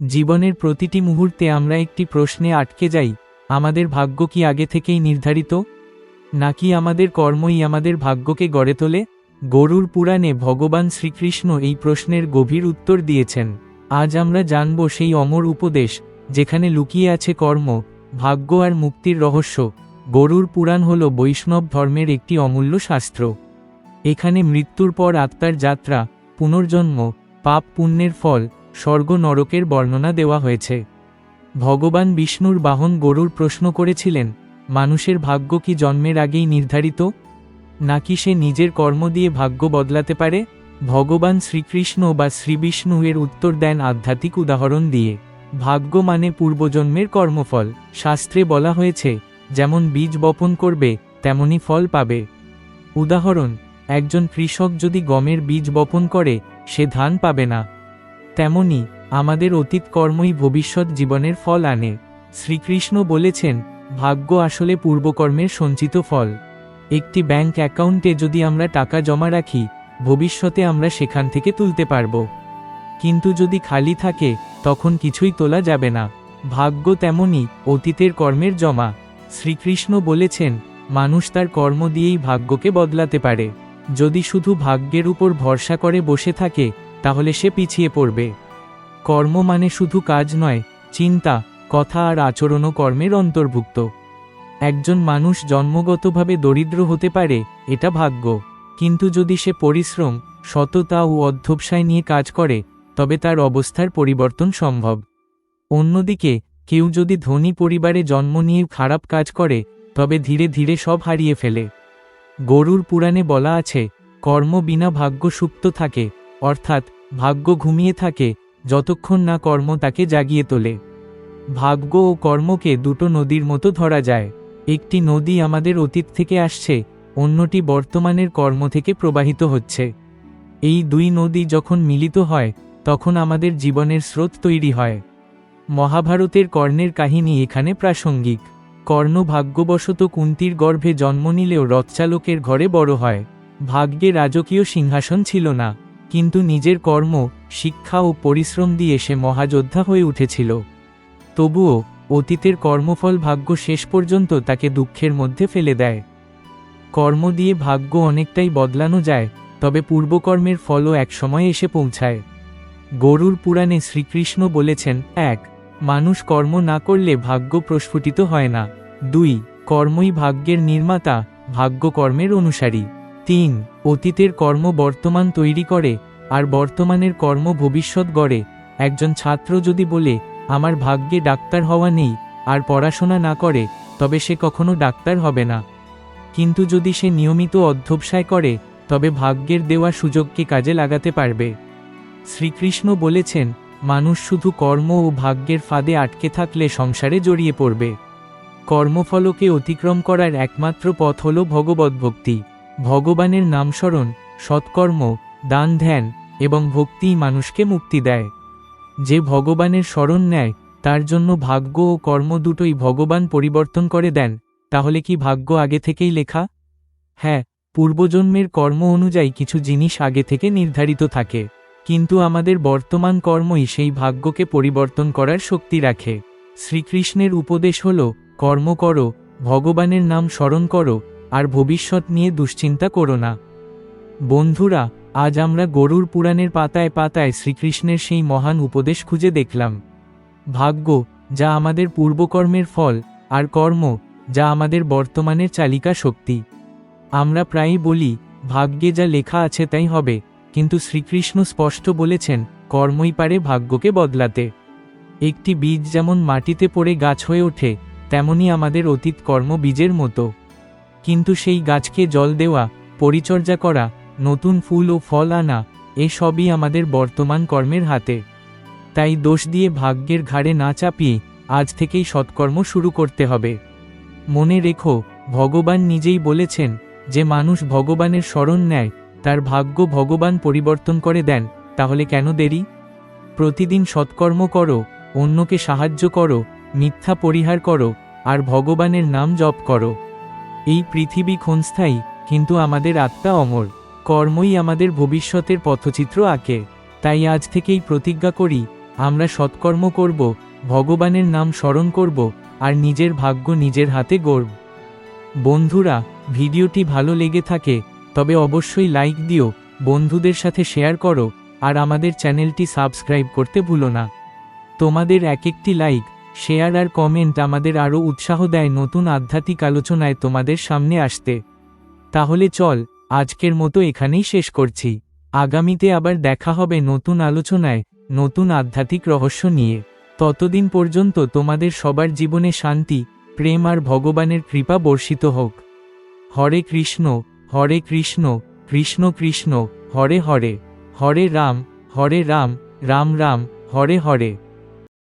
জীবনের প্রতিটি মুহূর্তে আমরা একটি প্রশ্নে আটকে যাই, আমাদের ভাগ্য কি আগে থেকেই নির্ধারিত? নাকি আমাদের কর্মই আমাদের ভাগ্যকে গড়ে তোলে? গরুর পুরাণে ভগবান শ্রীকৃষ্ণ এই প্রশ্নের গভীর উত্তর দিয়েছেন। আজ আমরা জানব সেই অমর উপদেশ, যেখানে লুকিয়ে আছে কর্ম, ভাগ্য আর মুক্তির রহস্য। গরুর পুরাণ হল বৈষ্ণব ধর্মের একটি অমূল্য শাস্ত্র। এখানে মৃত্যুর পর আত্মার যাত্রা, পুনর্জন্ম, পাপ পুণ্যের ফল স্বর্গ নরকের বর্ণনা দেওয়া হয়েছে। ভগবান বিষ্ণুর বাহন গরুর প্রশ্ন করেছিলেন, মানুষের ভাগ্য কি জন্মের আগেই নির্ধারিত? নাকি সে নিজের কর্ম দিয়ে ভাগ্য বদলাতে পারে? ভগবান শ্রীকৃষ্ণ বা শ্রীবিষ্ণু এর উত্তর দেন আধ্যাত্মিক উদাহরণ দিয়ে। ভাগ্য মানে পূর্বজন্মের কর্মফল। শাস্ত্রে বলা হয়েছে, যেমন বীজ বপন করবে, তেমনি ফল পাবে। উদাহরণ, একজন কৃষক যদি গমের বীজ বপন করে, সে ধান পাবে না। তেমনি, আমাদের অতীত কর্মই ভবিষ্যৎ জীবনের ফল আনে। শ্রীকৃষ্ণ বলেছেন, ভাগ্য আসলে পূর্বকর্মের সঞ্চিত ফল। একটি ব্যাংক অ্যাকাউন্টে যদি আমরা টাকা জমা রাখি, ভবিষ্যতে আমরা সেখান থেকে তুলতে পারব। কিন্তু যদি খালি থাকে, তখন কিছুই তোলা যাবে না। ভাগ্য তেমনই অতীতের কর্মের জমা। শ্রীকৃষ্ণ বলেছেন, মানুষ তার কর্ম দিয়েই ভাগ্যকে বদলাতে পারে। যদি শুধু ভাগ্যের উপর ভরসা করে বসে থাকে তাহলে সে পিছিয়ে পড়বে। কর্ম মানে শুধু কাজ নয়, চিন্তা, কথা আর আচরণও কর্মের অন্তর্ভুক্ত। একজন মানুষ জন্মগতভাবে দরিদ্র হতে পারে, এটা ভাগ্য। কিন্তু যদি সে পরিশ্রম, সততা ও অধ্যবসায় নিয়ে কাজ করে, তবে তার অবস্থার পরিবর্তন সম্ভব। অন্যদিকে, কেউ যদি ধনী পরিবারে জন্ম নিয়ে খারাপ কাজ করে, তবে ধীরে ধীরে সব হারিয়ে ফেলে। গরুর পুরাণে বলা আছে, কর্ম বিনা ভাগ্য সুপ্ত থাকে। অর্থাৎ ভাগ্য ঘুমিয়ে থাকে, যতক্ষণ না কর্ম তাকে জাগিয়ে তোলে। ভাগ্য ও কর্মকে দুটো নদীর মতো ধরা যায়। একটি নদী আমাদের অতীত থেকে আসছে, অন্যটি বর্তমানের কর্ম থেকে প্রবাহিত হচ্ছে। এই দুই নদী যখন মিলিত হয়, তখন আমাদের জীবনের স্রোত তৈরি হয়। মহাভারতের কর্ণের কাহিনী এখানে প্রাসঙ্গিক। কর্ণ ভাগ্যবশত কুন্তির গর্ভে জন্ম নিলেও রথচালকের ঘরে বড় হয়। ভাগ্যে রাজকীয় সিংহাসন ছিল না। কিন্তু নিজের কর্ম, শিক্ষা ও পরিশ্রম দিয়ে সে মহাযোদ্ধা হয়ে উঠেছিল। তবুও, অতীতের কর্মফল ভাগ্য শেষ পর্যন্ত তাকে দুঃখের মধ্যে ফেলে দেয়। কর্ম দিয়ে ভাগ্য অনেকটাই বদলানো যায়, তবে পূর্বকর্মের ফলও একসময় এসে পৌঁছায়। গরুর পুরাণে শ্রীকৃষ্ণ বলেছেন, এক, মানুষ কর্ম না করলে ভাগ্য প্রস্ফুটিত হয় না। দুই, কর্মই ভাগ্যের নির্মাতা, ভাগ্য কর্মের অনুসারী। তিন, অতীতের কর্ম বর্তমান তৈরি করে, আর বর্তমানের কর্ম ভবিষ্যৎ গড়ে। একজন ছাত্র যদি বলে, আমার ভাগ্যে ডাক্তার হওয়া নেই, আর পড়াশোনা না করে, তবে সে কখনো ডাক্তার হবে না। কিন্তু যদি সে নিয়মিত অধ্যবসায় করে, তবে ভাগ্যের দেওয়া সুযোগকে কাজে লাগাতে পারবে। শ্রীকৃষ্ণ বলেছেন, মানুষ শুধু কর্ম ও ভাগ্যের ফাঁদে আটকে থাকলে সংসারে জড়িয়ে পড়বে। কর্মফলকে অতিক্রম করার একমাত্র পথ হল ভগবদ্ভক্তি। ভগবানের নামস্মরণ, সৎকর্ম, দান ধ্যান এবং ভক্তিই মানুষকে মুক্তি দেয়। যে ভগবানের স্মরণ নেয়, তার জন্য ভাগ্য ও কর্ম দুটোই ভগবান পরিবর্তন করে দেন, তাহলে কি ভাগ্য আগে থেকেই লেখা? হ্যাঁ পূর্বজন্মের কর্ম অনুযায়ী কিছু জিনিস আগে থেকে নির্ধারিত থাকে, কিন্তু আমাদের বর্তমান কর্মই সেই ভাগ্যকে পরিবর্তন করার শক্তি রাখে। শ্রীকৃষ্ণের উপদেশ হল, কর্ম করো, ভগবানের নাম স্মরণ করো আর ভবিষ্যৎ নিয়ে দুশ্চিন্তা করো না। বন্ধুরা, আজ আমরা গরুর পুরাণের পাতায় পাতায় শ্রীকৃষ্ণের সেই মহান উপদেশ খুঁজে দেখলাম। ভাগ্য, যা আমাদের পূর্বকর্মের ফল, আর কর্ম, যা আমাদের বর্তমানের চালিকা শক্তি। আমরা প্রায়ই বলি, ভাগ্যে যা লেখা আছে তাই হবে, কিন্তু শ্রীকৃষ্ণ স্পষ্ট বলেছেন, কর্মই পারে ভাগ্যকে বদলাতে। একটি বীজ যেমন মাটিতে পড়ে গাছ হয়ে ওঠে, তেমনি আমাদের অতীত কর্ম বীজের মতো। কিন্তু সেই গাছকে জল দেওয়া, পরিচর্যা করা, নতুন ফুল ও ফল আনা এসবই আমাদের বর্তমান কর্মের হাতে। তাই দোষ দিয়ে ভাগ্যের ঘাড়ে না চাপিয়ে আজ থেকেই সৎকর্ম শুরু করতে হবে। মনে রেখো, ভগবান নিজেই বলেছেন যে মানুষ ভগবানের স্মরণ নেয়, তার ভাগ্য ভগবান পরিবর্তন করে দেন, তাহলে কেন দেরি? প্রতিদিন সৎকর্ম করো, অন্যকে সাহায্য করো, মিথ্যা পরিহার করো, আর ভগবানের নাম জপ করো। এই পৃথিবী ক্ষণস্থায়ী, কিন্তু আমাদের আত্মা অমর। কর্মই আমাদের ভবিষ্যতের পথচিত্র আঁকে। তাই আজ থেকেই প্রতিজ্ঞা করি, আমরা সৎকর্ম করব, ভগবানের নাম স্মরণ করব, আর নিজের ভাগ্য নিজের হাতে গড়ব। বন্ধুরা, ভিডিওটি ভালো লেগে থাকে, তবে অবশ্যই লাইক দিও, বন্ধুদের সাথে শেয়ার করো, আর আমাদের চ্যানেলটি সাবস্ক্রাইব করতে ভুলো না। তোমাদের এক একটি লাইক শেয়ার আর কমেন্ট আমাদের আরও উৎসাহ দেয় নতুন আধ্যাত্মিক আলোচনায় তোমাদের সামনে আসতে। তাহলে চল, আজকের মতো এখানেই শেষ করছি। আগামীতে আবার দেখা হবে নতুন আলোচনায়, নতুন আধ্যাত্মিক রহস্য নিয়ে। ততদিন পর্যন্ত তোমাদের সবার জীবনে শান্তি, প্রেম আর ভগবানের কৃপা বর্ষিত হোক। হরে কৃষ্ণ হরে কৃষ্ণ কৃষ্ণ কৃষ্ণ, হরে হরে। হরে রাম হরে রাম রাম রাম, হরে হরে।